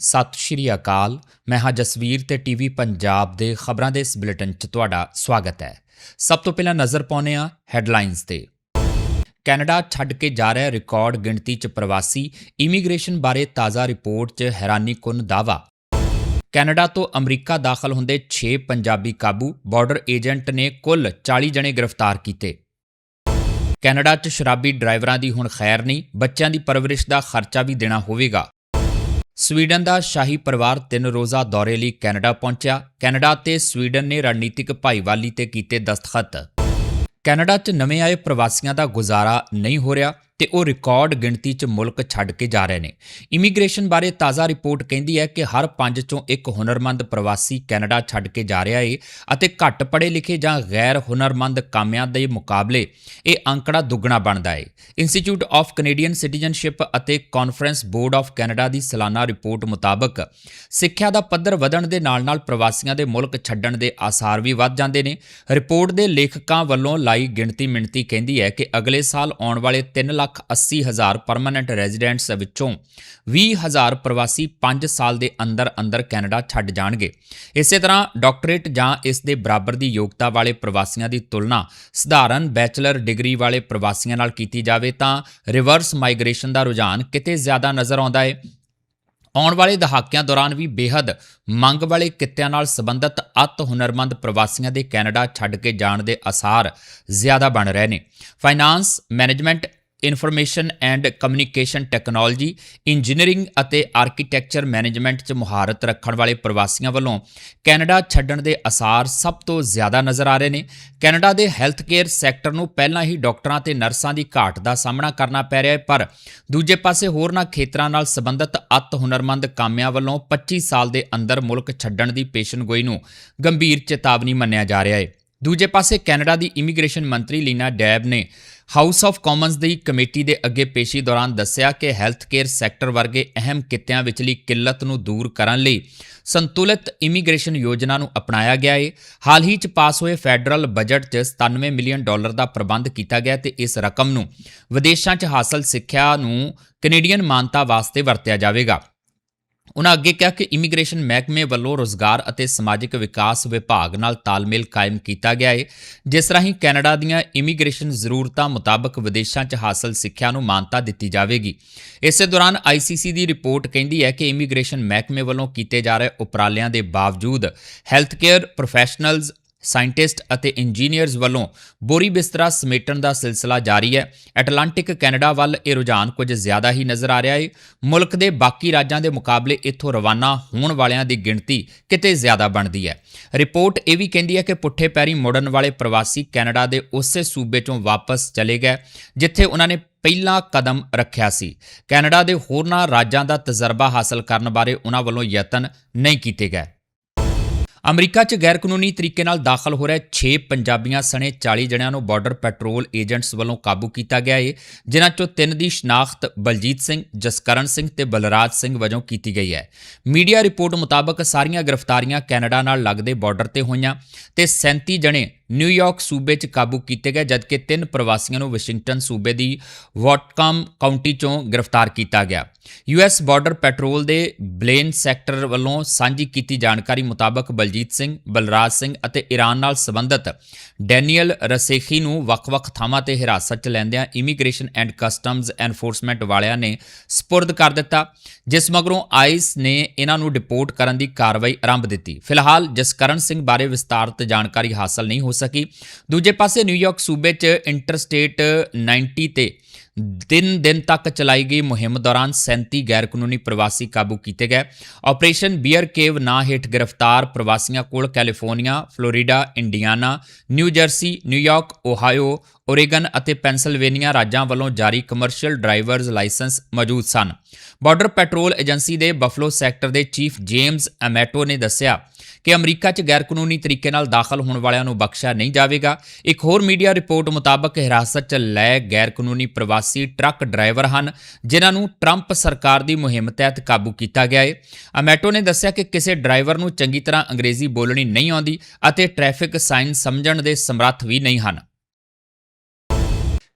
ਸਤਿ ਸ਼੍ਰੀ ਅਕਾਲ। ਮੈਂ ਹਾਂ ਜਸਵੀਰ ਤੇ ਟੀਵੀ ਪੰਜਾਬ ਦੇ ਖਬਰਾਂ ਦੇ ਇਸ ਬੁਲੇਟਿਨ 'ਚ ਤੁਹਾਡਾ ਸਵਾਗਤ ਹੈ। ਸਭ ਤੋਂ ਪਹਿਲਾਂ ਨਜ਼ਰ ਪਾਉਂਦੇ ਹਾਂ ਹੈਡਲਾਈਨਸ ਤੇ। ਕੈਨੇਡਾ ਛੱਡ ਕੇ ਜਾ ਰਿਹਾ ਰਿਕਾਰਡ ਗਿਣਤੀ 'ਚ ਪ੍ਰਵਾਸੀ ਇਮੀਗ੍ਰੇਸ਼ਨ ਬਾਰੇ ਤਾਜ਼ਾ ਰਿਪੋਰਟ 'ਚ ਹੈਰਾਨੀਕੁਨ ਦਾਵਾ ਕੈਨੇਡਾ ਤੋਂ ਅਮਰੀਕਾ ਦਾਖਲ ਹੁੰਦੇ 6 ਪੰਜਾਬੀ ਕਾਬੂ ਬਾਰਡਰ ਏਜੰਟ ਨੇ ਕੁੱਲ 40 ਜਣੇ ਗ੍ਰਿਫਤਾਰ ਕੀਤੇ। ਕੈਨੇਡਾ 'ਚ ਸ਼ਰਾਬੀ ਡਰਾਈਵਰਾਂ ਦੀ ਹੁਣ ਖੈਰ ਨਹੀਂ, ਬੱਚਿਆਂ ਦੀ ਪਰਵਰਿਸ਼ ਦਾ ਖਰਚਾ ਵੀ ਦੇਣਾ ਹੋਵੇਗਾ। ਸਵੀਡਨ ਦਾ ਸ਼ਾਹੀ ਪਰਿਵਾਰ ਤਿੰਨ ਰੋਜ਼ਾ ਦੌਰੇ ਲਈ ਕੈਨੇਡਾ ਪਹੁੰਚਿਆ। ਕੈਨੇਡਾ ਤੇ ਸਵੀਡਨ ਨੇ ਰਣਨੀਤਿਕ ਭਾਈਵਾਲੀ ਤੇ ਕੀਤੇ ਦਸਤਖਤ। ਕੈਨੇਡਾ 'ਚ ਨਵੇਂ ਆਏ ਪ੍ਰਵਾਸੀਆਂ ਦਾ ਗੁਜ਼ਾਰਾ ਨਹੀਂ ਹੋ ਰਿਹਾ। ਤੇ ਉਹ ਰਿਕਾਰਡ ਗਿਣਤੀ 'ਚ ਮੁਲਕ ਛੱਡ ਕੇ ਜਾ ਰਹੇ ਨੇ। ਇਮੀਗ੍ਰੇਸ਼ਨ ਬਾਰੇ ਤਾਜ਼ਾ ਰਿਪੋਰਟ ਕਹਿੰਦੀ ਹੈ ਕਿ ਹਰ ਪੰਜ 'ਚੋਂ ਇੱਕ ਹੁਨਰਮੰਦ ਪ੍ਰਵਾਸੀ ਕੈਨੇਡਾ ਛੱਡ ਕੇ ਜਾ ਰਿਹਾ ਏ ਅਤੇ ਘੱਟ ਪੜ੍ਹੇ ਲਿਖੇ ਜਾਂ ਗੈਰ ਹੁਨਰਮੰਦ ਕਾਮਿਆਂ ਦੇ ਮੁਕਾਬਲੇ ਇਹ ਅੰਕੜਾ ਦੁੱਗਣਾ ਬਣਦਾ ਏ। ਇੰਸਟੀਚਿਊਟ ਆਫ ਕੈਨੇਡੀਅਨ ਸਿਟੀਜ਼ਨਸ਼ਿਪ ਅਤੇ ਕਾਨਫਰੰਸ ਬੋਰਡ ਆਫ ਕੈਨੇਡਾ ਦੀ ਸਾਲਾਨਾ ਰਿਪੋਰਟ ਮੁਤਾਬਕ ਸਿੱਖਿਆ ਦਾ ਪੱਧਰ ਵਧਣ ਦੇ ਨਾਲ-ਨਾਲ ਪ੍ਰਵਾਸੀਆਂ ਦੇ ਮੁਲਕ ਛੱਡਣ ਦੇ ਆਸਾਰ ਵੀ ਵੱਧ ਜਾਂਦੇ ਨੇ। ਰਿਪੋਰਟ ਦੇ ਲੇਖਕਾਂ ਵੱਲੋਂ ਲਾਈ ਗਿਣਤੀ ਮਿਣਤੀ ਕਹਿੰਦੀ ਹੈ ਕਿ ਅਗਲੇ ਸਾਲ ਆਉਣ ਵਾਲੇ 3 ਲੱਖ 80 ਹਜ਼ਾਰ ਪਰਮਨੈਂਟ ਰੈਜ਼ੀਡੈਂਟਸ ਵਿੱਚੋਂ 20 ਹਜ਼ਾਰ ਪ੍ਰਵਾਸੀ 5 ਸਾਲ ਦੇ ਅੰਦਰ ਅੰਦਰ ਕੈਨੇਡਾ ਛੱਡ ਜਾਣਗੇ। ਇਸੇ ਤਰ੍ਹਾਂ ਡਾਕਟਰੇਟ ਜਾਂ ਇਸ ਦੇ ਬਰਾਬਰ ਦੀ ਯੋਗਤਾ ਵਾਲੇ ਪ੍ਰਵਾਸੀਆਂ ਦੀ ਤੁਲਨਾ ਸਧਾਰਨ ਬੈਚਲਰ ਡਿਗਰੀ ਵਾਲੇ ਪ੍ਰਵਾਸੀਆਂ ਨਾਲ ਕੀਤੀ ਜਾਵੇ ਤਾਂ ਰਿਵਰਸ ਮਾਈਗ੍ਰੇਸ਼ਨ ਦਾ ਰੁਝਾਨ ਕਿਤੇ ਜ਼ਿਆਦਾ ਨਜ਼ਰ ਆਉਂਦਾ ਹੈ ਆਉਣ ਵਾਲੇ ਦਹਾਕਿਆਂ ਦੌਰਾਨ ਵੀ ਬੇਹੱਦ ਮੰਗ ਵਾਲੇ ਕਿੱਤਿਆਂ ਨਾਲ ਸੰਬੰਧਿਤ ਅਤ ਹੁਨਰਮੰਦ ਪ੍ਰਵਾਸੀਆਂ ਦੇ ਕੈਨੇਡਾ ਛੱਡ ਕੇ ਜਾਣ ਦੇ ਅਸਾਰ ਜ਼ਿਆਦਾ ਬਣ ਰਹੇ ਨੇ। Finance management information and communication technology, engineering ਅਤੇ ਆਰਕੀਟੈਕਚਰ ਮੈਨੇਜਮੈਂਟ 'ਚ ਮੁਹਾਰਤ ਰੱਖਣ ਵਾਲੇ ਪ੍ਰਵਾਸੀਆਂ ਵੱਲੋਂ ਕੈਨੇਡਾ ਛੱਡਣ ਦੇ ਅਸਾਰ ਸਭ ਤੋਂ ਜ਼ਿਆਦਾ ਨਜ਼ਰ ਆ ਰਹੇ ਨੇ। ਕੈਨੇਡਾ ਦੇ ਹੈਲਥ ਕੇਅਰ ਸੈਕਟਰ ਨੂੰ ਪਹਿਲਾਂ ਹੀ ਡਾਕਟਰਾਂ ਤੇ ਨਰਸਾਂ ਦੀ ਘਾਟ ਦਾ ਸਾਹਮਣਾ ਕਰਨਾ ਪੈ ਰਿਹਾ ਹੈ, ਪਰ ਦੂਜੇ ਪਾਸੇ ਹੋਰਨਾਂ ਖੇਤਰਾਂ ਨਾਲ ਸੰਬੰਧਿਤ ਅਤ ਹੁਨਰਮੰਦ ਕਾਮਿਆਂ ਵੱਲੋਂ 25 ਸਾਲ ਦੇ ਅੰਦਰ ਮੁਲਕ ਛੱਡਣ ਦੀ ਪੇਸ਼ਨਗੋਈ ਨੂੰ ਗੰਭੀਰ ਚੇਤਾਵਨੀ ਮੰਨਿਆ ਜਾ ਰਿਹਾ ਹੈ। ਦੂਜੇ ਪਾਸੇ ਕੈਨੇਡਾ ਦੀ ਇਮੀਗ੍ਰੇਸ਼ਨ ਮੰਤਰੀ ਲੀਨਾ ਡੈਬ ਨੇ ਹਾਊਸ ਆਫ ਕਾਮਨਸ ਦੀ ਕਮੇਟੀ ਦੇ ਅੱਗੇ ਪੇਸ਼ੀ ਦੌਰਾਨ ਦੱਸਿਆ ਕਿ ਹੈਲਥ ਕੇਅਰ ਸੈਕਟਰ ਵਰਗੇ ਅਹਿਮ ਕਿੱਤਿਆਂ ਵਿਚਲੀ ਕਿੱਲਤ ਨੂੰ ਦੂਰ ਕਰਨ ਲਈ ਸੰਤੁਲਿਤ ਇਮੀਗ੍ਰੇਸ਼ਨ ਯੋਜਨਾ ਨੂੰ ਅਪਣਾਇਆ ਗਿਆ ਹੈ ਹਾਲ ਹੀ ਚ ਪਾਸ ਹੋਏ ਫੈਡਰਲ ਬਜਟ 'ਚ 97 ਮਿਲੀਅਨ ਡਾਲਰ ਦਾ ਪ੍ਰਬੰਧ ਕੀਤਾ ਗਿਆ ਤੇ ਇਸ ਰਕਮ ਨੂੰ ਵਿਦੇਸ਼ਾਂ 'ਚ ਹਾਸਲ ਸਿੱਖਿਆ ਨੂੰ ਕੈਨੇਡੀਅਨ ਮਾਨਤਾ ਵਾਸਤੇ ਵਰਤਿਆ ਜਾਵੇਗਾ। ਉਨ੍ਹਾਂ ਅੱਗੇ ਕਿਹਾ ਕਿ ਇਮੀਗ੍ਰੇਸ਼ਨ ਮਹਿਕਮੇ ਵੱਲੋਂ ਰੋਜ਼ਗਾਰ ਅਤੇ ਸਮਾਜਿਕ ਵਿਕਾਸ ਵਿਭਾਗ ਨਾਲ ਤਾਲਮੇਲ ਕਾਇਮ ਕੀਤਾ ਗਿਆ ਹੈ ਜਿਸ ਰਾਹੀਂ ਕੈਨੇਡਾ ਦੀਆਂ ਇਮੀਗ੍ਰੇਸ਼ਨ ਜ਼ਰੂਰਤਾਂ ਮੁਤਾਬਕ ਵਿਦੇਸ਼ਾਂ 'ਚ ਹਾਸਲ ਸਿੱਖਿਆ ਨੂੰ ਮਾਨਤਾ ਦਿੱਤੀ ਜਾਵੇਗੀ। ਇਸੇ ਦੌਰਾਨ ਆਈਸੀਸੀ ਦੀ ਰਿਪੋਰਟ ਕਹਿੰਦੀ ਹੈ ਕਿ ਇਮੀਗ੍ਰੇਸ਼ਨ ਮਹਿਕਮੇ ਵੱਲੋਂ ਕੀਤੇ ਜਾ ਰਹੇ ਉਪਰਾਲਿਆਂ ਦੇ ਬਾਵਜੂਦ ਹੈਲਥ ਕੇਅਰ ਪ੍ਰੋਫੈਸ਼ਨਲਜ਼ ਸਾਇੰਟਿਸਟ ਅਤੇ ਇੰਜੀਨੀਅਰਸ ਵੱਲੋਂ ਬੋਰੀ ਬਿਸਤਰਾ ਸਮੇਟਣ ਦਾ ਸਿਲਸਿਲਾ ਜਾਰੀ ਹੈ। ਐਟਲਾਂਟਿਕ ਕੈਨੇਡਾ ਵੱਲ ਇਹ ਰੁਝਾਨ ਕੁਝ ਜ਼ਿਆਦਾ ਹੀ ਨਜ਼ਰ ਆ ਰਿਹਾ ਹੈ ਮੁਲਕ ਦੇ ਬਾਕੀ ਰਾਜਾਂ ਦੇ ਮੁਕਾਬਲੇ ਇੱਥੋਂ ਰਵਾਨਾ ਹੋਣ ਵਾਲਿਆਂ ਦੀ ਗਿਣਤੀ ਕਿਤੇ ਜ਼ਿਆਦਾ ਬਣਦੀ ਹੈ। ਰਿਪੋਰਟ ਇਹ ਵੀ ਕਹਿੰਦੀ ਹੈ ਕਿ ਪੁੱਠੇ ਪੈਰੀ ਮੁੜਨ ਵਾਲੇ ਪ੍ਰਵਾਸੀ ਕੈਨੇਡਾ ਦੇ ਉਸੇ ਸੂਬੇ ਚੋਂ ਵਾਪਸ ਚਲੇ ਗਏ, ਜਿੱਥੇ ਉਹਨਾਂ ਨੇ ਪਹਿਲਾ ਕਦਮ ਰੱਖਿਆ ਸੀ। ਕੈਨੇਡਾ ਦੇ ਹੋਰਨਾਂ ਰਾਜਾਂ ਦਾ ਤਜਰਬਾ ਹਾਸਲ ਕਰਨ ਬਾਰੇ ਉਹਨਾਂ ਵੱਲੋਂ ਯਤਨ ਨਹੀਂ ਕੀਤੇ ਗਏ। ਅਮਰੀਕਾ 'ਚ ਗੈਰ ਕਾਨੂੰਨੀ ਤਰੀਕੇ ਨਾਲ ਦਾਖਲ ਹੋ ਰਹੇ 6 ਪੰਜਾਬੀਆਂ ਸਣੇ 40 ਜਣਿਆਂ ਨੂੰ ਬਾਰਡਰ ਪੈਟਰੋਲ ਏਜੰਟਸ ਵੱਲੋਂ ਕਾਬੂ ਕੀਤਾ ਗਿਆ ਹੈ ਜਿਨ੍ਹਾਂ 'ਚੋਂ ਤਿੰਨ ਦੀ ਸ਼ਨਾਖਤ ਬਲਜੀਤ ਸਿੰਘ, ਜਸਕਰਨ ਸਿੰਘ ਤੇ ਬਲਰਾਜ ਸਿੰਘ ਵਜੋਂ ਕੀਤੀ ਗਈ ਹੈ। ਮੀਡੀਆ ਰਿਪੋਰਟ ਮੁਤਾਬਕ ਸਾਰੀਆਂ ਗ੍ਰਿਫਤਾਰੀਆਂ ਕੈਨੇਡਾ ਨਾਲ ਲੱਗਦੇ ਬਾਰਡਰ ਤੇ ਹੋਈਆਂ ਤੇ 37 ਜਣੇ ਨਿਊਯਾਰਕ ਸੂਬੇ 'ਚ ਕਾਬੂ ਕੀਤੇ ਗਏ, ਜਦਕਿ ਤਿੰਨ ਪ੍ਰਵਾਸੀਆਂ ਨੂੰ ਵਾਸ਼ਿੰਗਟਨ ਸੂਬੇ ਦੀ ਵਾਟਕਮ ਕਾਉਂਟੀ 'ਚੋਂ ਗ੍ਰਿਫਤਾਰ ਕੀਤਾ ਗਿਆ। ਯੂਐਸ ਬਾਰਡਰ ਪੈਟਰੋਲ ਦੇ ਬਲੇਨ ਸੈਕਟਰ ਵੱਲੋਂ ਸਾਂਝੀ ਕੀਤੀ ਜਾਣਕਾਰੀ ਮੁਤਾਬਕ ਬਲਜੀਤ ਸਿੰਘ, ਬਲਰਾਜ ਸਿੰਘ ਅਤੇ ਈਰਾਨ ਨਾਲ ਸੰਬੰਧਿਤ ਡੈਨੀਅਲ ਰਸੇਖੀ ਨੂੰ ਵੱਖ-ਵੱਖ ਥਾਵਾਂ ਤੇ ਹਿਰਾਸਤ 'ਚ ਲੈਂਦਿਆਂ ਇਮੀਗ੍ਰੇਸ਼ਨ ਐਂਡ ਕਸਟਮਜ਼ ਐਨਫੋਰਸਮੈਂਟ ਵਾਲਿਆਂ ਨੇ ਸਪੁਰਦ ਕਰ ਦਿੱਤਾ, ਜਿਸ ਮਗਰੋਂ ਆਈਸ ਨੇ ਇਹਨਾਂ ਨੂੰ ਡਿਪੋਰਟ ਕਰਨ ਦੀ ਕਾਰਵਾਈ ਆਰੰਭ ਦਿੱਤੀ। ਫਿਲਹਾਲ ਜਸਕਰਨ ਸਿੰਘ ਬਾਰੇ ਵਿਸਤਾਰਤ ਜਾਣਕਾਰੀ ਹਾਸਲ ਨਹੀਂ ਹੋ ਸਕੀ। ਦੂਜੇ ਪਾਸੇ ਨਿਊਯਾਰਕ ਸੂਬੇ 'ਚ ਇੰਟਰਸਟੇਟ 90 ਤੇ ਦਿਨ ਦਿਨ ਤੱਕ ਚਲਾਈ ਗਈ ਮੁਹਿੰਮ ਦੌਰਾਨ 37 ਗੈਰਕਾਨੂੰਨੀ ਪ੍ਰਵਾਸੀ ਕਾਬੂ ਕੀਤੇ ਗਏ। ਆਪਰੇਸ਼ਨ ਬੀਅਰ ਕੇਵ ਨਾਂ ਹੇਠ ਗ੍ਰਿਫਤਾਰ ਪ੍ਰਵਾਸੀਆਂ ਕੋਲ California, Florida, Indiana, New Jersey New York Ohio, Oregon ਅਤੇ ਪੈਂਸਿਲਵੇਨੀਆ ਰਾਜਾਂ ਵੱਲੋਂ ਜਾਰੀ ਕਮਰਸ਼ੀਅਲ ਡਰਾਈਵਰਜ਼ ਲਾਇਸੈਂਸ ਮੌਜੂਦ ਸਨ। ਬਾਰਡਰ ਪੈਟਰੋਲ ਏਜੰਸੀ ਦੇ ਬਫਲੋ ਸੈਕਟਰ ਦੇ ਚੀਫ ਜੇਮਸ ਐਮੈਟੋ ਨੇ ਦੱਸਿਆ ਕਿ ਅਮਰੀਕਾ 'ਚ ਗੈਰ ਕਾਨੂੰਨੀ ਤਰੀਕੇ ਨਾਲ ਦਾਖਲ ਹੋਣ ਵਾਲਿਆਂ ਨੂੰ ਬਖਸ਼ਿਆ ਨਹੀਂ ਜਾਵੇਗਾ। ਇੱਕ ਹੋਰ ਮੀਡੀਆ ਰਿਪੋਰਟ ਮੁਤਾਬਕ ਹਿਰਾਸਤ 'ਚ ਲੈ ਗੈਰ ਕਾਨੂੰਨੀ ਪ੍ਰਵਾਸੀ ਟਰੱਕ ਡਰਾਈਵਰ ਹਨ, ਜਿਨ੍ਹਾਂ ਨੂੰ ਟਰੰਪ ਸਰਕਾਰ ਦੀ ਮੁਹਿੰਮ ਤਹਿਤ ਕਾਬੂ ਕੀਤਾ ਗਿਆ ਹੈ ਅਮੈਟੋ ਨੇ ਦੱਸਿਆ ਕਿ ਕਿਸੇ ਡਰਾਈਵਰ ਨੂੰ ਚੰਗੀ ਤਰ੍ਹਾਂ ਅੰਗਰੇਜ਼ੀ ਬੋਲਣੀ ਨਹੀਂ ਆਉਂਦੀ ਅਤੇ ਟ੍ਰੈਫਿਕ ਸਾਈਨ ਸਮਝਣ ਦੇ ਸਮਰੱਥ ਵੀ ਨਹੀਂ ਹਨ।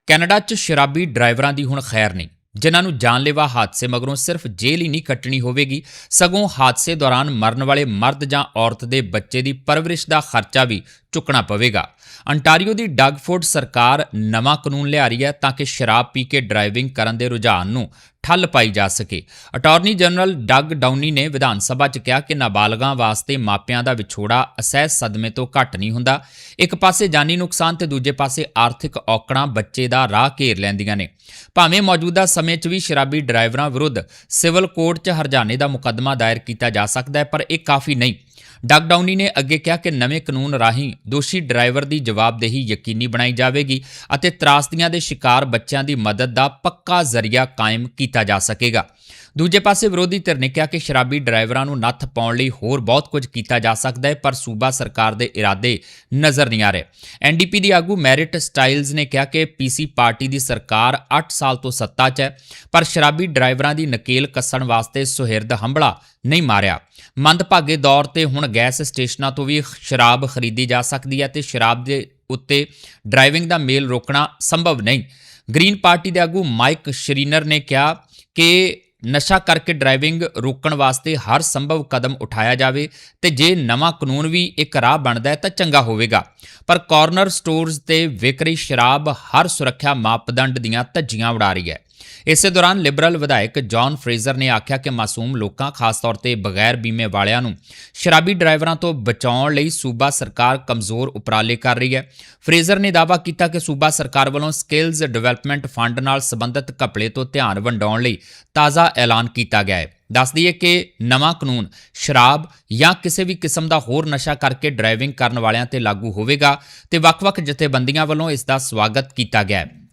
ਕੈਨੇਡਾ 'ਚ ਸ਼ਰਾਬੀ ਡਰਾਈਵਰਾਂ ਦੀ ਹੁਣ ਖੈਰ ਨਹੀਂ। ਜਿਨ੍ਹਾਂ ਨੂੰ ਜਾਨਲੇਵਾ ਹਾਦਸੇ ਮਗਰੋਂ ਸਿਰਫ ਜੇਲ੍ਹ ਹੀ ਨਹੀਂ ਕੱਟਣੀ ਹੋਵੇਗੀ, ਸਗੋਂ ਹਾਦਸੇ ਦੌਰਾਨ ਮਰਨ ਵਾਲੇ ਮਰਦ ਜਾਂ ਔਰਤ ਦੇ ਬੱਚੇ ਦੀ ਪਰਵਰਿਸ਼ ਦਾ ਖਰਚਾ ਵੀ ਚੁੱਕਣਾ ਪਵੇਗਾ। ਅੰਟਾਰੀਓ ਦੀ ਡਗਫੋਰਡ ਸਰਕਾਰ ਨਵਾਂ ਕਾਨੂੰਨ ਲਿਆ ਰਹੀ ਹੈ ਤਾਂ ਕਿ ਸ਼ਰਾਬ ਪੀ ਕੇ ਡਰਾਈਵਿੰਗ ਕਰਨ ਦੇ ਰੁਝਾਨ ਨੂੰ ਠੱਲ ਪਾਈ ਜਾ ਸਕੇ। ਅਟਾਰਨੀ ਜਨਰਲ ਡਗ ਡਾਊਨੀ ਨੇ ਵਿਧਾਨ ਸਭਾ 'ਚ ਕਿਹਾ ਕਿ ਨਾਬਾਲਗਾਂ ਵਾਸਤੇ ਮਾਪਿਆਂ ਦਾ ਵਿਛੋੜਾ ਅਸਹਿ ਸਦਮੇ ਤੋਂ ਘੱਟ ਨਹੀਂ ਹੁੰਦਾ। ਇੱਕ ਪਾਸੇ ਜਾਨੀ ਨੁਕਸਾਨ ਤੇ ਦੂਜੇ ਪਾਸੇ ਆਰਥਿਕ ਔਕੜਾਂ ਬੱਚੇ ਦਾ ਰਾਹ ਘੇਰ ਲੈਂਦੀਆਂ ਨੇ। ਭਾਵੇਂ ਮੌਜੂਦਾ ਸਮੇਂ 'ਚ ਵੀ ਸ਼ਰਾਬੀ ਡਰਾਈਵਰਾਂ ਵਿਰੁੱਧ ਸਿਵਲ ਕੋਰਟ 'ਚ ਹਰਜਾਨੇ ਦਾ ਮੁਕੱਦਮਾ ਦਾਇਰ ਕੀਤਾ ਜਾ ਸਕਦਾ ਹੈ, ਪਰ ਇਹ ਕਾਫੀ ਨਹੀਂ। ਡਗ ਡਾਊਨੀ ਨੇ ਅੱਗੇ ਕਿਹਾ ਕਿ ਨਵੇਂ ਕਾਨੂੰਨ ਰਾਹੀਂ ਦੋਸ਼ੀ ਡਰਾਈਵਰ ਦੀ ਜਵਾਬਦੇਹੀ ਯਕੀਨੀ ਬਣਾਈ ਜਾਵੇਗੀ ਅਤੇ ਤਰਾਸਦੀਆਂ ਦੇ ਸ਼ਿਕਾਰ ਬੱਚਿਆਂ ਦੀ ਮਦਦ ਦਾ ਪੱਕਾ ਜ਼ਰੀਆ ਕਾਇਮ ਕੀਤਾ ਜਾ ਸਕੇਗਾ। ਦੂਜੇ ਪਾਸੇ ਵਿਰੋਧੀ ਧਿਰ ਨੇ ਕਿਹਾ ਕਿ ਸ਼ਰਾਬੀ ਡਰਾਈਵਰਾਂ ਨੂੰ ਨੱਥ ਪਾਉਣ ਲਈ ਹੋਰ ਬਹੁਤ ਕੁਝ ਕੀਤਾ ਜਾ ਸਕਦਾ ਹੈ, ਪਰ ਸੂਬਾ ਸਰਕਾਰ ਦੇ ਇਰਾਦੇ ਨਜ਼ਰ ਨਹੀਂ ਆ ਰਹੇ। ਐਨਡੀਪੀ ਦੀ ਆਗੂ ਮੈਰਿਟ ਸਟਾਈਲਜ਼ ਨੇ ਕਿਹਾ ਕਿ ਪੀਸੀ ਪਾਰਟੀ ਦੀ ਸਰਕਾਰ 8 ਸਾਲ ਤੋਂ ਸੱਤਾ 'ਚ ਹੈ, ਪਰ ਸ਼ਰਾਬੀ ਡਰਾਈਵਰਾਂ ਦੀ ਨਕੇਲ ਕੱਸਣ ਵਾਸਤੇ ਸੁਹਿਰਦ ਹੰਬਲਾ ਨਹੀਂ ਮਾਰਿਆ। ਮੰਦਭਾਗੇ ਦੌਰ ਤੇ ਹੁਣ ਗੈਸ ਸਟੇਸ਼ਨਾਂ ਤੋਂ ਵੀ ਸ਼ਰਾਬ ਖਰੀਦੀ ਜਾ ਸਕਦੀ ਹੈ ਤੇ ਸ਼ਰਾਬ ਦੇ ਉੱਤੇ ਡਰਾਈਵਿੰਗ ਦਾ ਮੇਲ ਰੋਕਣਾ ਸੰਭਵ ਨਹੀਂ। ਗ੍ਰੀਨ ਪਾਰਟੀ ਦੇ ਆਗੂ ਮਾਈਕ ਸ਼ਰੀਨਰ ਨੇ ਕਿਹਾ ਕਿ ਨਸ਼ਾ ਕਰਕੇ ਡਰਾਈਵਿੰਗ ਰੋਕਣ ਵਾਸਤੇ ਹਰ ਸੰਭਵ ਕਦਮ ਉਠਾਇਆ ਜਾਵੇ ਤੇ ਜੇ ਨਵਾਂ ਕਾਨੂੰਨ ਵੀ ਇੱਕ ਰਾਹ ਬਣਦਾ ਹੈ ਤਾਂ ਚੰਗਾ ਹੋਵੇਗਾ। ਪਰ ਕਾਰਨਰ ਸਟੋਰਜ਼ ਤੇ ਵਿਕਰੀ ਸ਼ਰਾਬ ਹਰ ਸੁਰੱਖਿਆ ਮਾਪਦੰਡ ਦੀਆਂ ਧੱਜੀਆਂ ਉਡਾ ਰਹੀ ਹੈ। ਇਸੇ ਦੌਰਾਨ ਲਿਬਰਲ ਵਿਧਾਇਕ ਜੌਨ ਫਰੇਜ਼ਰ ਨੇ ਆਖਿਆ ਕਿ ਮਾਸੂਮ ਲੋਕਾਂ, ਖਾਸ ਤੌਰ ਤੇ ਬਗੈਰ ਬੀਮੇ ਵਾਲਿਆਂ ਨੂੰ, ਸ਼ਰਾਬੀ ਡਰਾਈਵਰਾਂ ਤੋਂ ਬਚਾਉਣ ਲਈ ਸੂਬਾ ਸਰਕਾਰ ਕਮਜ਼ੋਰ ਉਪਰਾਲੇ ਕਰ ਰਹੀ ਹੈ। ਫਰੇਜ਼ਰ ਨੇ ਦਾਅਵਾ ਕੀਤਾ ਕਿ ਸੂਬਾ ਸਰਕਾਰ ਵੱਲੋਂ ਸਕਿੱਲਜ਼ ਡਿਵੈਲਪਮੈਂਟ ਫੰਡ ਨਾਲ ਸੰਬੰਧਿਤ ਘਪਲੇ ਤੋਂ ਧਿਆਨ ਵੰਡਾਉਣ ਲਈ ਤਾਜ਼ਾ ਐਲਾਨ ਕੀਤਾ ਗਿਆ ਹੈ। ਦੱਸ ਦਈਏ ਕਿ ਨਵਾਂ ਕਾਨੂੰਨ ਸ਼ਰਾਬ ਜਾਂ ਕਿਸੇ ਵੀ ਕਿਸਮ ਦਾ ਹੋਰ ਨਸ਼ਾ ਕਰਕੇ ਡਰਾਈਵਿੰਗ ਕਰਨ ਵਾਲਿਆਂ ਤੇ ਲਾਗੂ ਹੋਵੇਗਾ ਤੇ ਵੱਖ-ਵੱਖ ਜਥੇਬੰਦੀਆਂ ਵੱਲੋਂ ਇਸ ਦਾ ਸਵਾਗਤ ਕੀਤਾ ਗਿਆ ਹੈ।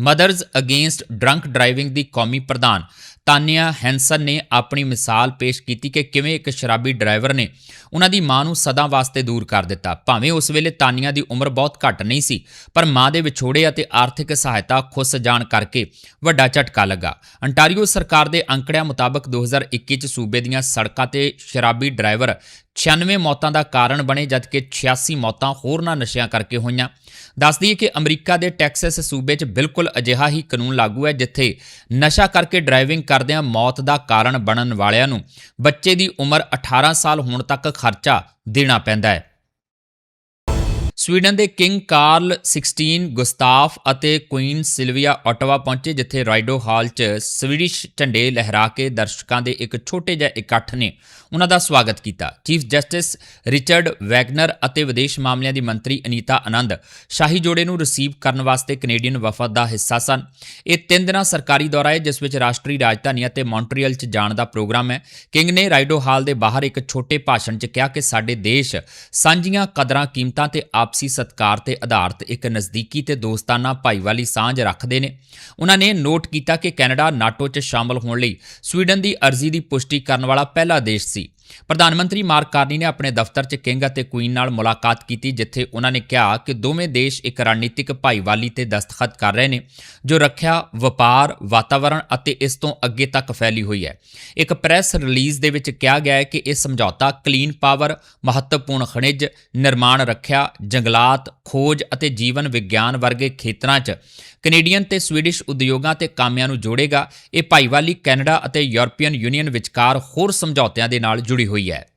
ਮਦਰਜ਼ ਅਗੇਂਸਟ ਡਰੰਕ ਡਰਾਈਵਿੰਗ ਦੀ ਕੌਮੀ ਪ੍ਰਧਾਨ ਤਾਨੀਆ ਹੈਂਸਨ ਨੇ ਆਪਣੀ ਮਿਸਾਲ ਪੇਸ਼ ਕੀਤੀ ਕਿ ਕਿਵੇਂ ਇੱਕ ਸ਼ਰਾਬੀ ਡਰਾਈਵਰ ਨੇ ਉਹਨਾਂ ਦੀ ਮਾਂ ਨੂੰ ਸਦਾ ਵਾਸਤੇ ਦੂਰ ਕਰ ਦਿੱਤਾ। ਭਾਵੇਂ ਉਸ ਵੇਲੇ ਤਾਨੀਆ ਦੀ ਉਮਰ ਬਹੁਤ ਘੱਟ ਨਹੀਂ ਸੀ, ਪਰ ਮਾਂ ਦੇ ਵਿਛੋੜੇ ਅਤੇ ਆਰਥਿਕ ਸਹਾਇਤਾ ਖੁੱਸ ਜਾਣ ਕਰਕੇ ਵੱਡਾ ਝਟਕਾ ਲੱਗਾ। ਅੰਟਾਰੀਓ ਸਰਕਾਰ ਦੇ ਅੰਕੜਿਆਂ ਮੁਤਾਬਕ 2021 ਚ ਸੂਬੇ ਦੀਆਂ ਸੜਕਾਂ ਤੇ ਸ਼ਰਾਬੀ ਡਰਾਈਵਰ 96 ਮੌਤਾਂ ਦਾ ਕਾਰਨ ਬਣੇ, ਜਦਕਿ 86 ਮੌਤਾਂ ਹੋਰਨਾਂ ਨਸ਼ਿਆਂ ਕਰਕੇ ਹੋਈਆਂ। ਦੱਸ ਦਈਏ ਕਿ ਅਮਰੀਕਾ ਦੇ ਟੈਕਸਸ ਸੂਬੇ 'ਚ ਬਿਲਕੁਲ ਅਜਿਹਾ ਹੀ ਕਾਨੂੰਨ ਲਾਗੂ ਹੈ, ਜਿੱਥੇ ਨਸ਼ਾ ਕਰਕੇ ਡਰਾਈਵਿੰਗ ਕਰਦਿਆਂ ਮੌਤ ਦਾ ਕਾਰਨ ਬਣਨ ਵਾਲਿਆਂ ਨੂੰ ਬੱਚੇ ਦੀ ਉਮਰ 18 ਸਾਲ ਹੋਣ ਤੱਕ ਖਰਚਾ ਦੇਣਾ ਪੈਂਦਾ ਹੈ। ਸਵੀਡਨ ਦੇ ਕਿੰਗ ਕਾਰਲ 16 ਗੁਸਤਾਫ ਅਤੇ ਕੁਈਨ ਸਿਲਵੀਆ ਆਟਵਾ ਪਹੁੰਚੇ, ਜਿੱਥੇ ਰਾਈਡੋ ਹਾਲ 'ਚ ਸਵੀਡਿਸ਼ ਝੰਡੇ ਲਹਿਰਾ ਕੇ ਦਰਸ਼ਕਾਂ ਦੇ ਇੱਕ ਛੋਟੇ ਜਿਹੇ ਇਕੱਠ ਨੇ ਉਹਨਾਂ ਦਾ ਸਵਾਗਤ ਕੀਤਾ। ਚੀਫ ਜਸਟਿਸ ਰਿਚਰਡ ਵੈਗਨਰ ਅਤੇ ਵਿਦੇਸ਼ ਮਾਮਲਿਆਂ ਦੀ ਮੰਤਰੀ ਅਨੀਤਾ ਆਨੰਦ ਸ਼ਾਹੀ ਜੋੜੇ ਨੂੰ ਰਿਸੀਵ ਕਰਨ ਵਾਸਤੇ ਕੈਨੇਡੀਅਨ ਵਫਦ ਦਾ ਹਿੱਸਾ ਸਨ। ਇਹ ਤਿੰਨ ਦਿਨਾਂ ਸਰਕਾਰੀ ਦੌਰਾ ਹੈ, ਜਿਸ ਵਿੱਚ ਰਾਸ਼ਟਰੀ ਰਾਜਧਾਨੀ ਅਤੇ ਮੌਂਟਰੀਅਲ 'ਚ ਜਾਣ ਦਾ ਪ੍ਰੋਗਰਾਮ ਹੈ। ਕਿੰਗ ਨੇ ਰਾਈਡੋ ਹਾਲ ਦੇ ਬਾਹਰ ਇੱਕ ਛੋਟੇ ਭਾਸ਼ਣ 'ਚ ਕਿਹਾ ਕਿ ਸਾਡੇ ਦੇਸ਼ ਸਾਂਝੀਆਂ ਕਦਰਾਂ, ਕੀਮਤਾਂ ਤੇ ਆਪਸੀ ਸਤਕਾਰ ਤੇ ਆਧਾਰਿਤ ਇੱਕ ਨਜ਼ਦੀਕੀ ਤੇ ਦੋਸਤਾਨਾ ਭਾਈਵਾਲੀ ਸਾਂਝ ਰੱਖਦੇ ਨੇ। ਉਹਨਾਂ ਨੇ ਨੋਟ ਕੀਤਾ ਕਿ ਕੈਨੇਡਾ ਨਾਟੋ 'ਚ ਸ਼ਾਮਲ ਹੋਣ ਲਈ ਸਵੀਡਨ ਦੀ ਅਰਜ਼ੀ ਦੀ ਪੁਸ਼ਟੀ ਕਰਨ ਵਾਲਾ ਪਹਿਲਾ ਦੇਸ਼ ਸੀ। ਪ੍ਰਧਾਨ ਮੰਤਰੀ ਮਾਰਕ ਕਾਰਨੀ ਨੇ ਆਪਣੇ ਦਫ਼ਤਰ 'ਚ ਕਿੰਗ ਅਤੇ ਕੁਈਨ ਨਾਲ ਮੁਲਾਕਾਤ ਕੀਤੀ, ਜਿੱਥੇ ਉਹਨਾਂ ਨੇ ਕਿਹਾ ਕਿ ਦੋਵੇਂ ਦੇਸ਼ ਇੱਕ ਰਣਨੀਤਿਕ ਭਾਈਵਾਲੀ ਤੇ ਦਸਤਖਤ ਕਰ ਰਹੇ ਨੇ, ਜੋ ਰੱਖਿਆ, ਵਪਾਰ, ਵਾਤਾਵਰਣ ਅਤੇ ਇਸ ਤੋਂ ਅੱਗੇ ਤੱਕ ਫੈਲੀ ਹੋਈ ਹੈ। ਇੱਕ ਪ੍ਰੈਸ ਰਿਲੀਜ਼ ਦੇ ਵਿੱਚ ਕਿਹਾ ਗਿਆ ਹੈ ਕਿ ਇਹ ਸਮਝੌਤਾ ਕਲੀਨ ਪਾਵਰ, ਮਹੱਤਵਪੂਰਨ ਖਣਿਜ, ਨਿਰਮਾਣ ਰੱਖਿਆ, ਜੰਗਲਾਤ, ਖੋਜ ਅਤੇ ਜੀਵਨ ਵਿਗਿਆਨ ਵਰਗੇ ਖੇਤਰਾਂ 'ਚ ਕੈਨੇਡੀਅਨ ਤੇ ਸਵੀਡਿਸ਼ ਉਦਯੋਗਾਂ ਤੇ ਕਾਮਿਆਂ ਨੂੰ ਜੋੜੇਗਾ। ਇਹ ਭਾਈਵਾਲੀ ਕੈਨੇਡਾ ਅਤੇ ਯੂਰਪੀਅਨ ਯੂਨੀਅਨ ਵਿਚਕਾਰ ਹੋਰ ਸਮਝੌਤਿਆਂ ਦੇ ਨਾਲ ਜੁੜੀ ਹੋਈ ਹੈ।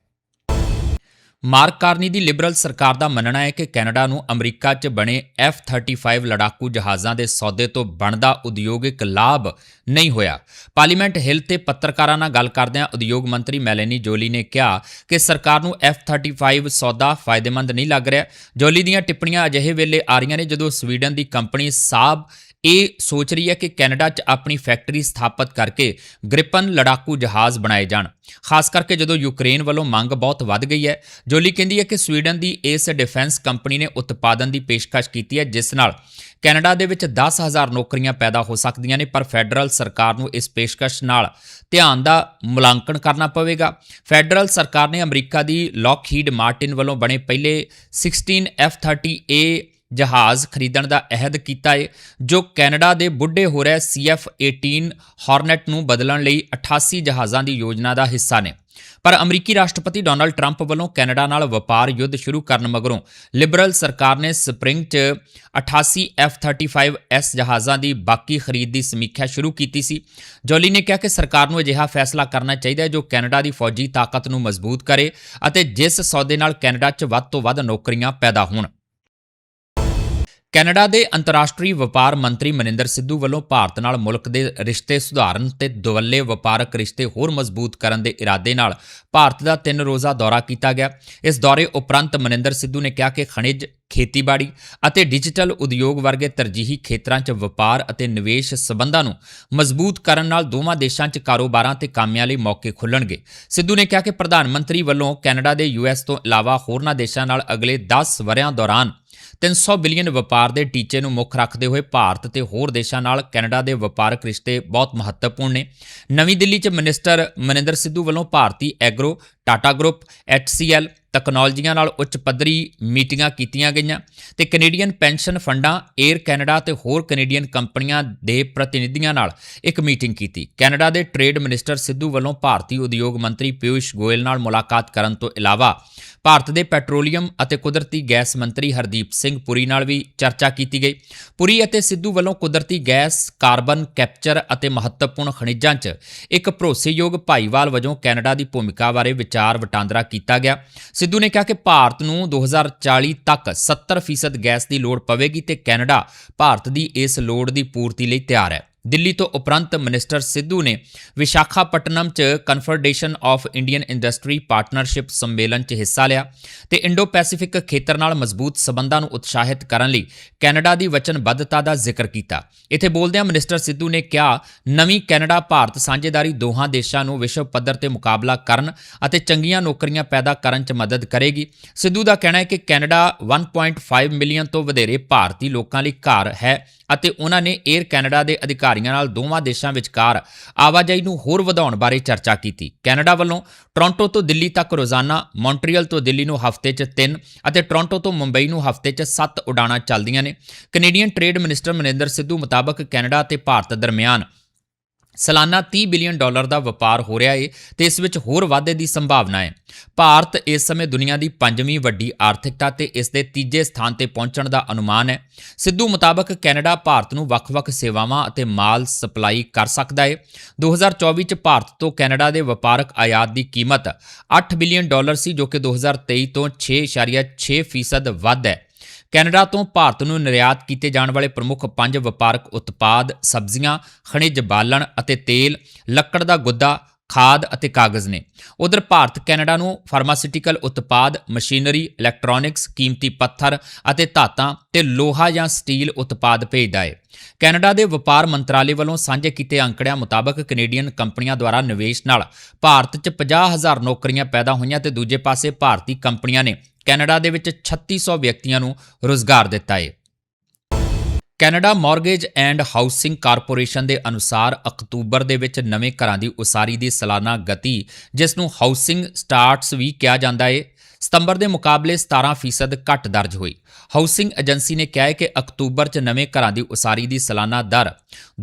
ਮਾਰਕ ਕਾਰਨੀ ਦੀ ਲਿਬਰਲ ਸਰਕਾਰ ਦਾ ਮੰਨਣਾ ਹੈ ਕਿ ਕੈਨੇਡਾ ਨੂੰ ਅਮਰੀਕਾ 'ਚ ਬਣੇ F-35 ਲੜਾਕੂ ਜਹਾਜ਼ਾਂ ਦੇ ਸੌਦੇ ਤੋਂ ਬਣਦਾ ਉਦਯੋਗਿਕ ਲਾਭ ਨਹੀਂ ਹੋਇਆ। ਪਾਰਲੀਮੈਂਟ ਹਿੱਲ ਤੇ ਪੱਤਰਕਾਰਾਂ ਨਾਲ ਗੱਲ ਕਰਦਿਆਂ ਉਦਯੋਗ ਮੰਤਰੀ ਮੈਲੇਨੀ ਜੋਲੀ ਨੇ ਕਿਹਾ ਕਿ ਸਰਕਾਰ ਨੂੰ F-35 ਸੌਦਾ ਫਾਇਦੇਮੰਦ ਨਹੀਂ ਲੱਗ ਰਿਹਾ। ਜੋਲੀ ਦੀਆਂ ਟਿੱਪਣੀਆਂ ਅਜਿਹੇ ਵੇਲੇ ਆ ਰਹੀਆਂ ਨੇ ਜਦੋਂ ਸਵੀਡਨ ਦੀ ਕੰਪਨੀ ਸਾਬ ਇਹ ਸੋਚ ਰਹੀ ਹੈ ਕਿ ਕੈਨੇਡਾ 'ਚ ਆਪਣੀ ਫੈਕਟਰੀ ਸਥਾਪਿਤ ਕਰਕੇ ਗ੍ਰਿਪਨ ਲੜਾਕੂ ਜਹਾਜ਼ ਬਣਾਏ ਜਾਣ। ਖਾਸ ਕਰਕੇ ਜਦੋਂ ਯੂਕਰੇਨ ਵੱਲੋਂ ਮੰਗ ਬਹੁਤ ਵੱਧ ਗਈ ਹੈ, ਜੋਲੀ ਕਹਿੰਦੀ ਹੈ ਕਿ ਸਵੀਡਨ ਦੀ ਇਸ ਡਿਫੈਂਸ ਕੰਪਨੀ ਨੇ ਉਤਪਾਦਨ ਦੀ ਪੇਸ਼ਕਸ਼ ਕੀਤੀ ਹੈ, ਜਿਸ ਨਾਲ ਕੈਨੇਡਾ ਦੇ ਵਿੱਚ 10000 ਨੌਕਰੀਆਂ ਪੈਦਾ ਹੋ ਸਕਦੀਆਂ ਨੇ, ਪਰ ਫੈਡਰਲ ਸਰਕਾਰ ਨੂੰ ਇਸ ਪੇਸ਼ਕਸ਼ ਨਾਲ ਧਿਆਨ ਦਾ ਮੁਲਾਂਕਣ ਕਰਨਾ ਪਵੇਗਾ। ਫੈਡਰਲ ਸਰਕਾਰ ਨੇ ਅਮਰੀਕਾ ਦੀ ਲੌਕਹੀਡ ਮਾਰਟਿਨ ਵੱਲੋਂ ਬਣੇ ਪਹਿਲੇ 16 F30A ਜਹਾਜ਼ ਖਰੀਦਣ ਦਾ ਅਹਿਦ ਕੀਤਾ ਹੈ ਜੋ ਕੈਨੇਡਾ ਦੇ ਬੁੱਢੇ ਹੋ ਰਹੇ CF-18 ਹਾਰਨੈਟ ਨੂੰ ਬਦਲਣ ਲਈ 88 ਜਹਾਜ਼ਾਂ ਦੀ ਯੋਜਨਾ ਦਾ ਹਿੱਸਾ ਨੇ। ਪਰ ਅਮਰੀਕੀ ਰਾਸ਼ਟਰਪਤੀ ਡੋਨਲਡ ਟਰੰਪ ਵੱਲੋਂ ਕੈਨੇਡਾ ਨਾਲ ਵਪਾਰ ਯੁੱਧ ਸ਼ੁਰੂ ਕਰਨ ਮਗਰੋਂ ਲਿਬਰਲ ਸਰਕਾਰ ਨੇ ਸਪ੍ਰਿੰਗ 'ਚ 88 F-35S ਜਹਾਜ਼ਾਂ ਦੀ ਬਾਕੀ ਖਰੀਦ ਦੀ ਸਮੀਖਿਆ ਸ਼ੁਰੂ ਕੀਤੀ ਸੀ। ਜੋਲੀ ਨੇ ਕਿਹਾ ਕਿ ਸਰਕਾਰ ਨੂੰ ਅਜਿਹਾ ਫੈਸਲਾ ਕਰਨਾ ਚਾਹੀਦਾ ਹੈ ਜੋ ਕੈਨੇਡਾ ਦੀ ਫੌਜੀ ਤਾਕਤ ਨੂੰ ਮਜ਼ਬੂਤ ਕਰੇ ਅਤੇ ਜਿਸ ਸੌਦੇ ਨਾਲ ਕੈਨੇਡਾ 'ਚ ਵੱਧ ਤੋਂ ਵੱਧ ਨੌਕਰੀਆਂ ਪੈਦਾ ਹੋਣ। ਕੈਨੇਡਾ ਦੇ ਅੰਤਰਰਾਸ਼ਟਰੀ ਵਪਾਰ ਮੰਤਰੀ ਮਨਿੰਦਰ ਸਿੱਧੂ ਵੱਲੋਂ ਭਾਰਤ ਨਾਲ ਮੁਲਕ ਦੇ ਰਿਸ਼ਤੇ ਸੁਧਾਰਨ ਤੇ ਦੁਵੱਲੇ ਵਪਾਰਕ ਰਿਸ਼ਤੇ ਹੋਰ ਮਜ਼ਬੂਤ ਕਰਨ ਦੇ ਇਰਾਦੇ ਨਾਲ ਭਾਰਤ ਦਾ ਤਿੰਨ ਰੋਜ਼ਾ ਦੌਰਾ ਕੀਤਾ ਗਿਆ। ਇਸ ਦੌਰੇ ਉਪਰੰਤ ਮਨਿੰਦਰ ਸਿੱਧੂ ਨੇ ਕਿਹਾ ਕਿ ਖਣਿਜ ਖੇਤੀਬਾੜੀ ਅਤੇ ਡਿਜੀਟਲ ਉਦਯੋਗ ਵਰਗੇ ਤਰਜੀਹੀ ਖੇਤਰਾਂ 'ਚ ਵਪਾਰ ਅਤੇ ਨਿਵੇਸ਼ ਸਬੰਧਾਂ ਨੂੰ ਮਜ਼ਬੂਤ ਕਰਨ ਨਾਲ ਦੋਵਾਂ ਦੇਸ਼ਾਂ 'ਚ ਕਾਰੋਬਾਰਾਂ ਤੇ ਕਾਮਿਆਂ ਲਈ ਮੌਕੇ ਖੁੱਲਣਗੇ। ਸਿੱਧੂ ਨੇ ਕਿਹਾ ਕਿ ਪ੍ਰਧਾਨ ਮੰਤਰੀ ਵੱਲੋਂ ਕੈਨੇਡਾ ਦੇ ਯੂਐਸ ਤੋਂ ਇਲਾਵਾ ਹੋਰਨਾਂ ਦੇਸ਼ਾਂ ਨਾਲ ਅਗਲੇ 10 ਵਰਿਆਂ ਦੌਰਾਨ 300 ਬਿਲੀਅਨ ਵਪਾਰ ਦੇ ਟੀਚੇ ਨੂੰ ਮੁੱਖ ਰੱਖਦੇ ਹੋਏ ਭਾਰਤ ਤੇ ਹੋਰ ਦੇਸ਼ਾਂ ਨਾਲ ਕੈਨੇਡਾ ਦੇ ਵਪਾਰਕ ਰਿਸ਼ਤੇ ਬਹੁਤ ਮਹੱਤਵਪੂਰਨ ਨੇ। ਨਵੀਂ ਦਿੱਲੀ 'ਚ ਮਿਨਿਸਟਰ ਮਨਿੰਦਰ ਸਿੱਧੂ ਵੱਲੋਂ Bharti agro, Tata group HCL ਤਕਨਾਲੋਜੀਆਂ ਨਾਲ ਉੱਚ ਪੱਧਰੀ ਮੀਟਿੰਗਾਂ ਕੀਤੀਆਂ ਗਈਆਂ ਤੇ ਕੈਨੇਡੀਅਨ ਪੈਨਸ਼ਨ ਫੰਡਾਂ 에ਅਰ ਕੈਨੇਡਾ ਤੇ ਹੋਰ ਕੈਨੇਡੀਅਨ ਕੰਪਨੀਆਂ ਦੇ ਪ੍ਰਤੀਨਿਧੀਆਂ ਨਾਲ ਇੱਕ ਮੀਟਿੰਗ ਕੀਤੀ। ਕੈਨੇਡਾ ਦੇ ਟ੍ਰੇਡ ਮਿਨਿਸਟਰ ਸਿੱਧੂ ਵੱਲੋਂ ਭਾਰਤੀ ਉਦਯੋਗ ਮੰਤਰੀ ਪਿਊਸ਼ ਗੋਇਲ ਨਾਲ ਮੁਲਾਕਾਤ ਕਰਨ ਤੋਂ ਇਲਾਵਾ ਭਾਰਤ ਦੇ ਪੈਟਰੋਲੀਅਮ ਅਤੇ ਕੁਦਰਤੀ ਗੈਸ ਮੰਤਰੀ ਹਰਦੀਪ ਸਿੰਘ ਪੁਰੀ ਨਾਲ ਵੀ ਚਰਚਾ ਕੀਤੀ ਗਈ। ਪੁਰੀ ਅਤੇ ਸਿੱਧੂ ਵੱਲੋਂ ਕੁਦਰਤੀ ਗੈਸ, ਕਾਰਬਨ ਕੈਪਚਰ ਅਤੇ ਮਹੱਤਵਪੂਰਨ ਖਣਿਜਾਂ 'ਚ ਇੱਕ ਭਰੋਸੇਯੋਗ ਭਾਈਵਾਲ ਵਜੋਂ ਕੈਨੇਡਾ ਦੀ ਭੂਮਿਕਾ ਬਾਰੇ ਵਿਚਾਰ ਵਟਾਂਦਰਾ ਕੀਤਾ ਗਿਆ। ਸਿੱਧੂ ਨੇ ਕਿਹਾ ਕਿ ਭਾਰਤ ਨੂੰ 2040 ਤੱਕ 70% ਗੈਸ ਦੀ ਲੋੜ ਪਵੇਗੀ ਤੇ ਕੈਨੇਡਾ ਭਾਰਤ ਦੀ ਇਸ ਲੋੜ ਦੀ ਪੂਰਤੀ ਲਈ ਤਿਆਰ ਹੈ। ਦਿੱਲੀ ਤੋਂ ਉਪਰੰਤ ਮਿਨਿਸਟਰ ਸਿੱਧੂ ਨੇ ਵਿਸ਼ਾਖਾਪਟਨਮ 'ਚ confederation of Indian industry partnership ਸੰਮੇਲਨ 'ਚ ਹਿੱਸਾ ਲਿਆ ਤੇ ਇੰਡੋ ਪੈਸੀਫਿਕ ਖੇਤਰ ਨਾਲ ਮਜ਼ਬੂਤ ਸਬੰਧਾਂ ਨੂੰ ਉਤਸ਼ਾਹਿਤ ਕਰਨ ਲਈ ਕੈਨੇਡਾ ਦੀ ਵਚਨਬੱਧਤਾ ਦਾ ਜ਼ਿਕਰ ਕੀਤਾ। ਇੱਥੇ ਬੋਲਦਿਆਂ ਮਿਨਿਸਟਰ ਸਿੱਧੂ ਨੇ ਕਿਹਾ, ਨਵੀਂ ਕੈਨੇਡਾ, ਭਾਰਤ ਸਾਂਝੇਦਾਰੀ ਦੋਹਾਂ ਦੇਸ਼ਾਂ ਨੂੰ ਵਿਸ਼ਵ ਪੱਧਰ ਤੇ ਮੁਕਾਬਲਾ ਕਰਨ ਅਤੇ ਚੰਗੀਆਂ ਨੌਕਰੀਆਂ ਪੈਦਾ ਕਰਨ 'ਚ ਮਦਦ ਕਰੇਗੀ। ਸਿੱਧੂ ਦਾ ਕਹਿਣਾ ਹੈ ਕਿ ਕੈਨੇਡਾ 1.5 ਮਿਲੀਅਨ ਤੋਂ ਵਧੇਰੇ ਭਾਰਤੀ ਲੋਕਾਂ ਲਈ ਘਰ ਹੈ ਅਤੇ ਉਹਨਾਂ ਨੇ 에ਅਰ ਕੈਨੇਡਾ ਦੇ ਅਧਿਕਾਰ ਅਧਿਕਾਰੀਆਂ ਨਾਲ ਦੋਵਾਂ ਦੇਸ਼ਾਂ ਵਿਚਕਾਰ ਆਵਾਜਾਈ ਨੂੰ ਹੋਰ ਵਧਾਉਣ ਬਾਰੇ ਚਰਚਾ ਕੀਤੀ। ਕੈਨੇਡਾ ਵੱਲੋਂ ਟੋਰਾਂਟੋ ਤੋਂ ਦਿੱਲੀ ਤੱਕ ਰੋਜ਼ਾਨਾ, ਮੌਂਟਰੀਅਲ ਤੋਂ ਦਿੱਲੀ ਨੂੰ ਹਫ਼ਤੇ 'ਚ 3 ਅਤੇ ਟੋਰਾਂਟੋ ਤੋਂ ਮੁੰਬਈ ਨੂੰ ਹਫ਼ਤੇ 'ਚ 7 ਉਡਾਣਾਂ ਚੱਲਦੀਆਂ ਨੇ। Canadian trade minister Maninder Sidhu ਮੁਤਾਬਕ ਕੈਨੇਡਾ ਤੇ ਭਾਰਤ ਦਰਮਿਆਨ ਸਾਲਾਨਾ 30 ਬਿਲੀਅਨ ਡਾਲਰ ਦਾ ਵਪਾਰ ਹੋ ਰਿਹਾ ਹੈ ਤੇ ਇਸ ਵਿੱਚ ਹੋਰ ਵਾਧੇ ਦੀ ਸੰਭਾਵਨਾ ਹੈ ਭਾਰਤ ਇਸ ਸਮੇਂ ਦੁਨੀਆ ਦੀ ਪੰਜਵੀਂ ਵੱਡੀ ਆਰਥਿਕਤਾ ਤੇ ਇਸ ਦੇ ਤੀਜੇ ਸਥਾਨ ਤੇ ਪਹੁੰਚਣ ਦਾ ਅਨੁਮਾਨ ਹੈ। ਸਿੱਧੂ ਮੁਤਾਬਕ ਕੈਨੇਡਾ ਭਾਰਤ ਨੂੰ ਵੱਖ-ਵੱਖ ਸੇਵਾਵਾਂ ਅਤੇ ਮਾਲ ਸਪਲਾਈ ਕਰ ਸਕਦਾ ਹੈ 2024 ਚ ਭਾਰਤ ਤੋਂ ਕੈਨੇਡਾ ਦੇ ਵਪਾਰਕ ਆਯਾਤ ਦੀ ਕੀਮਤ 8 ਬਿਲੀਅਨ ਡਾਲਰ ਸੀ, ਜੋ ਕਿ 2023 ਤੋਂ 6.6% ਵੱਧ ਹੈ। ਕੈਨੇਡਾ ਤੋਂ ਭਾਰਤ ਨੂੰ ਨਿਰਯਾਤ ਕੀਤੇ ਜਾਣ ਵਾਲੇ ਪ੍ਰਮੁੱਖ ਪੰਜ ਵਪਾਰਕ ਉਤਪਾਦ, ਸਬਜ਼ੀਆਂ, ਖਣਿਜ ਬਾਲਣ ਅਤੇ ਤੇਲ, ਲੱਕੜ ਦਾ ਗੁੱਦਾ, ਖਾਦ ਅਤੇ ਕਾਗਜ਼ ਨੇ। ਉਧਰ ਭਾਰਤ ਕੈਨੇਡਾ ਨੂੰ ਫਾਰਮਾਸਿਊਟੀਕਲ ਉਤਪਾਦ, ਮਸ਼ੀਨਰੀ, ਇਲੈਕਟ੍ਰੋਨਿਕਸ, ਕੀਮਤੀ ਪੱਥਰ ਅਤੇ ਧਾਤਾਂ ਤੇ ਲੋਹਾ ਜਾਂ ਸਟੀਲ ਉਤਪਾਦ ਭੇਜਦਾ ਹੈ। ਕੈਨੇਡਾ ਦੇ ਵਪਾਰ ਮੰਤਰਾਲੇ ਵੱਲੋਂ ਸਾਂਝੇ ਕੀਤੇ ਅੰਕੜਿਆਂ ਮੁਤਾਬਕ ਕੈਨੇਡੀਅਨ ਕੰਪਨੀਆਂ ਦੁਆਰਾ ਨਿਵੇਸ਼ ਨਾਲ ਭਾਰਤ 'ਚ 50000 ਨੌਕਰੀਆਂ ਪੈਦਾ ਹੋਈਆਂ ਤੇ ਦੂਜੇ ਪਾਸੇ ਭਾਰਤੀ ਕੰਪਨੀਆਂ ਨੇ ਕੈਨੇਡਾ ਦੇ ਵਿੱਚ 3600 ਵਿਅਕਤੀਆਂ ਨੂੰ ਰੋਜ਼ਗਾਰ ਦਿੱਤਾ ਹੈ Canada mortgage and housing corporation ਦੇ ਅਨੁਸਾਰ ਅਕਤੂਬਰ ਦੇ ਵਿੱਚ ਨਵੇਂ ਘਰਾਂ ਦੀ ਉਸਾਰੀ ਦੀ ਸਾਲਾਨਾ ਗਤੀ, ਜਿਸ ਨੂੰ ਹਾਊਸਿੰਗ ਸਟਾਰਟਸ ਵੀ ਕਿਹਾ ਜਾਂਦਾ ਹੈ ਸਤੰਬਰ ਦੇ ਮੁਕਾਬਲੇ 17% ਘੱਟ ਦਰਜ ਹੋਈ। ਹਾਊਸਿੰਗ ਏਜੰਸੀ ਨੇ ਕਿਹਾ ਹੈ ਕਿ ਅਕਤੂਬਰ 'ਚ ਨਵੇਂ ਘਰਾਂ ਦੀ ਉਸਾਰੀ ਦੀ ਸਾਲਾਨਾ ਦਰ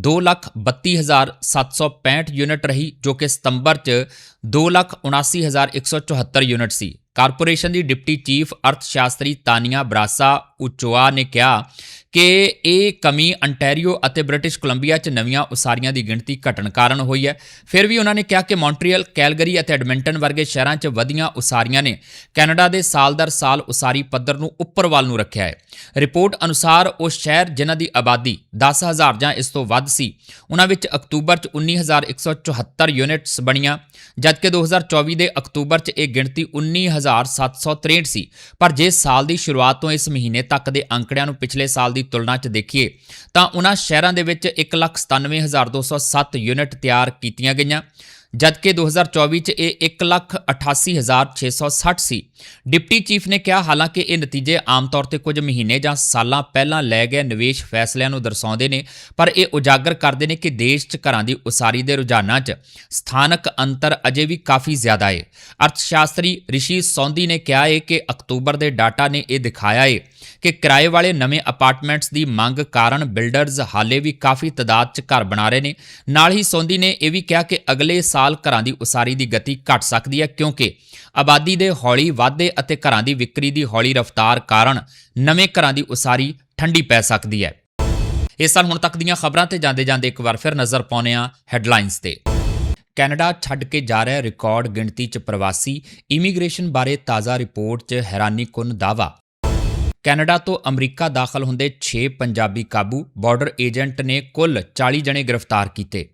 232765 ਯੂਨਿਟ ਰਹੀ, ਜੋ ਕਿ ਸਤੰਬਰ 'ਚ 279174 ਯੂਨਿਟ ਸੀ। ਕਾਰਪੋਰੇਸ਼ਨ ਦੀ ਡਿਪਟੀ ਚੀਫ ਅਰਥ ਸ਼ਾਸਤਰੀ ਤਾਨੀਆ ਬਰਾਸਾ ਉਚੋਆ ਨੇ ਕਿਹਾ ਕਿ ਇਹ ਕਮੀ ਅੰਟੈਰੀਓ ਅਤੇ ਬ੍ਰਿਟਿਸ਼ ਕੋਲੰਬੀਆ 'ਚ ਨਵੀਆਂ ਉਸਾਰੀਆਂ ਦੀ ਗਿਣਤੀ ਘਟਣ ਕਾਰਨ ਹੋਈ ਹੈ। ਫਿਰ ਵੀ ਉਹਨਾਂ ਨੇ ਕਿਹਾ ਕਿ ਮੌਂਟਰੀਅਲ, ਕੈਲਗਰੀ ਅਤੇ ਐਡਮਿੰਟਨ ਵਰਗੇ ਸ਼ਹਿਰਾਂ 'ਚ ਵਧੀਆਂ ਉਸਾਰੀਆਂ ਨੇ। ਕੈਨੇਡਾ ਦੇ ਸਾਲ ਦਰ ਸਾਲ ਉਸਾਰੀ ਪੱਧਰ ਨੂੰ ਉੱਪਰ ਵੱਲ ਨੂੰ ਰੱਖਿਆ ਹੈ। ਰਿਪੋਰਟ ਅਨੁਸਾਰ ਉਹ ਸ਼ਹਿਰ ਜਿਨ੍ਹਾਂ ਦੀ ਆਬਾਦੀ 10000 ਜਾਂ ਇਸ ਤੋਂ ਵੱਧ ਸੀ, ਉਹਨਾਂ ਵਿੱਚ ਅਕਤੂਬਰ 'ਚ 19174 ਯੂਨਿਟਸ ਬਣੀਆਂ। ਜਦਕਿ 2024 ਦੇ ਅਕਤੂਬਰ 'ਚ ਇਹ ਗਿਣਤੀ 19763 ਸੀ ਪਰ ਜੇ ਸਾਲ ਦੀ ਸ਼ੁਰੂਆਤ ਤੋਂ ਇਸ ਮਹੀਨੇ ਤੱਕ ਦੇ ਅੰਕੜਿਆਂ ਨੂੰ ਪਿਛਲੇ ਸਾਲ ਦੀ ਤੁਲਨਾ 'ਚ ਦੇਖੀਏ, ਤਾਂ ਉਹਨਾਂ ਸ਼ਹਿਰਾਂ ਦੇ ਵਿੱਚ 197207 ਯੂਨਿਟ ਤਿਆਰ ਕੀਤੀਆਂ ਗਈਆਂ। ਜਦਕਿ 2024 ਚ ਇਹ 188660 ਸੀ ਡਿਪਟੀ ਚੀਫ ਨੇ ਕਿਹਾ, ਹਾਲਾਂਕਿ ਇਹ ਨਤੀਜੇ ਆਮ ਤੌਰ ਤੇ ਕੁਝ ਮਹੀਨੇ ਜਾਂ ਸਾਲਾਂ ਪਹਿਲਾਂ ਲੈ ਗਏ ਨਿਵੇਸ਼ ਫੈਸਲਿਆਂ ਨੂੰ ਦਰਸਾਉਂਦੇ ਨੇ, ਪਰ ਇਹ ਉਜਾਗਰ ਕਰਦੇ ਨੇ ਕਿ ਦੇਸ਼ 'ਚ ਘਰਾਂ ਦੀ ਉਸਾਰੀ ਦੇ ਰੁਝਾਨਾਂ 'ਚ ਸਥਾਨਕ ਅੰਤਰ ਅਜੇ ਵੀ ਕਾਫੀ ਜ਼ਿਆਦਾ ਹੈ ਅਰਥਸ਼ਾਸਤਰੀ ਰਿਸ਼ੀ ਸੌਂਦੀ ਨੇ ਕਿਹਾ ਹੈ ਕਿ ਅਕਤੂਬਰ ਦੇ ਡਾਟਾ ਨੇ ਇਹ ਦਿਖਾਇਆ ਹੈ ਕਿ ਕਿਰਾਏ ਵਾਲੇ ਨਵੇਂ ਅਪਾਰਟਮੈਂਟਸ ਦੀ ਮੰਗ ਕਾਰਨ ਬਿਲਡਰਜ਼ ਹਾਲੇ ਵੀ ਕਾਫੀ ਤਦਾਦ 'ਚ ਘਰ ਬਣਾ ਰਹੇ ਨੇ। ਨਾਲ ਹੀ ਸੌਂਦੀ ਨੇ ਇਹ ਵੀ ਕਿਹਾ ਕਿ ਅਗਲੇ ਸਾਲ ਘਰਾਂ ਦੀ ਉਸਾਰੀ ਦੀ ਗਤੀ ਘਟ ਸਕਦੀ ਹੈ ਕਿਉਂਕਿ ਆਬਾਦੀ ਦੇ ਹੌਲੀ ਵਾਧੇ ਅਤੇ ਘਰਾਂ ਦੀ ਵਿਕਰੀ ਦੀ ਹੌਲੀ ਰਫ਼ਤਾਰ ਕਾਰਨ ਨਵੇਂ ਘਰਾਂ ਦੀ ਉਸਾਰੀ ਠੰਡੀ ਪੈ ਸਕਦੀ ਹੈ। ਇਸ ਸਾਲ ਹੁਣ ਤੱਕ ਦੀਆਂ ਖਬਰਾਂ ਤੇ ਜਾਂਦੇ ਜਾਂਦੇ ਇੱਕ ਵਾਰ ਫਿਰ ਨਜ਼ਰ ਪਾਉਂਦੇ ਹਾਂ ਹੈਡਲਾਈਨਸ ਤੇ। ਕੈਨੇਡਾ ਛੱਡ ਕੇ ਜਾ ਰਿਹਾ ਰਿਕਾਰਡ ਗਿਣਤੀ 'ਚ ਪ੍ਰਵਾਸੀ, ਇਮੀਗ੍ਰੇਸ਼ਨ ਬਾਰੇ ਤਾਜ਼ਾ ਰਿਪੋਰਟ 'ਚ ਹੈਰਾਨੀਕੁੰਨ ਦਾਵਾ ਕੈਨੇਡਾ ਤੋਂ ਅਮਰੀਕਾ ਦਾਖਲ ਹੁੰਦੇ 6 ਪੰਜਾਬੀ ਕਾਬੂ ਬਾਰਡਰ ਏਜੰਟ ਨੇ ਕੁੱਲ 40 ਜਣੇ ਗ੍ਰਿਫਤਾਰ ਕੀਤੇ।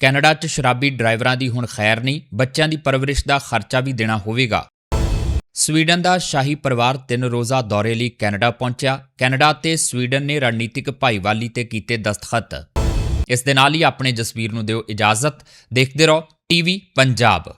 ਕੈਨੇਡਾ 'ਚ ਸ਼ਰਾਬੀ ਡਰਾਈਵਰਾਂ ਦੀ ਹੁਣ ਖੈਰ ਨਹੀਂ, ਬੱਚਿਆਂ ਦੀ ਪਰਵਰਿਸ਼ ਦਾ ਖਰਚਾ ਵੀ ਦੇਣਾ ਹੋਵੇਗਾ। ਸਵੀਡਨ ਦਾ ਸ਼ਾਹੀ ਪਰਿਵਾਰ ਤਿੰਨ ਰੋਜ਼ਾ ਦੌਰੇ ਲਈ ਕੈਨੇਡਾ ਪਹੁੰਚਿਆ। ਕੈਨੇਡਾ ਤੇ ਸਵੀਡਨ ਨੇ ਰਣਨੀਤਿਕ ਭਾਈਵਾਲੀ ਤੇ ਕੀਤੇ ਦਸਤਖਤ। ਇਸ ਦੇ ਨਾਲ ਹੀ ਆਪਣੇ ਜਸਵੀਰ ਨੂੰ ਦਿਓ ਇਜਾਜ਼ਤ। ਦੇਖਦੇ ਰਹੋ, ਟੀਵੀ ਪੰਜਾਬ।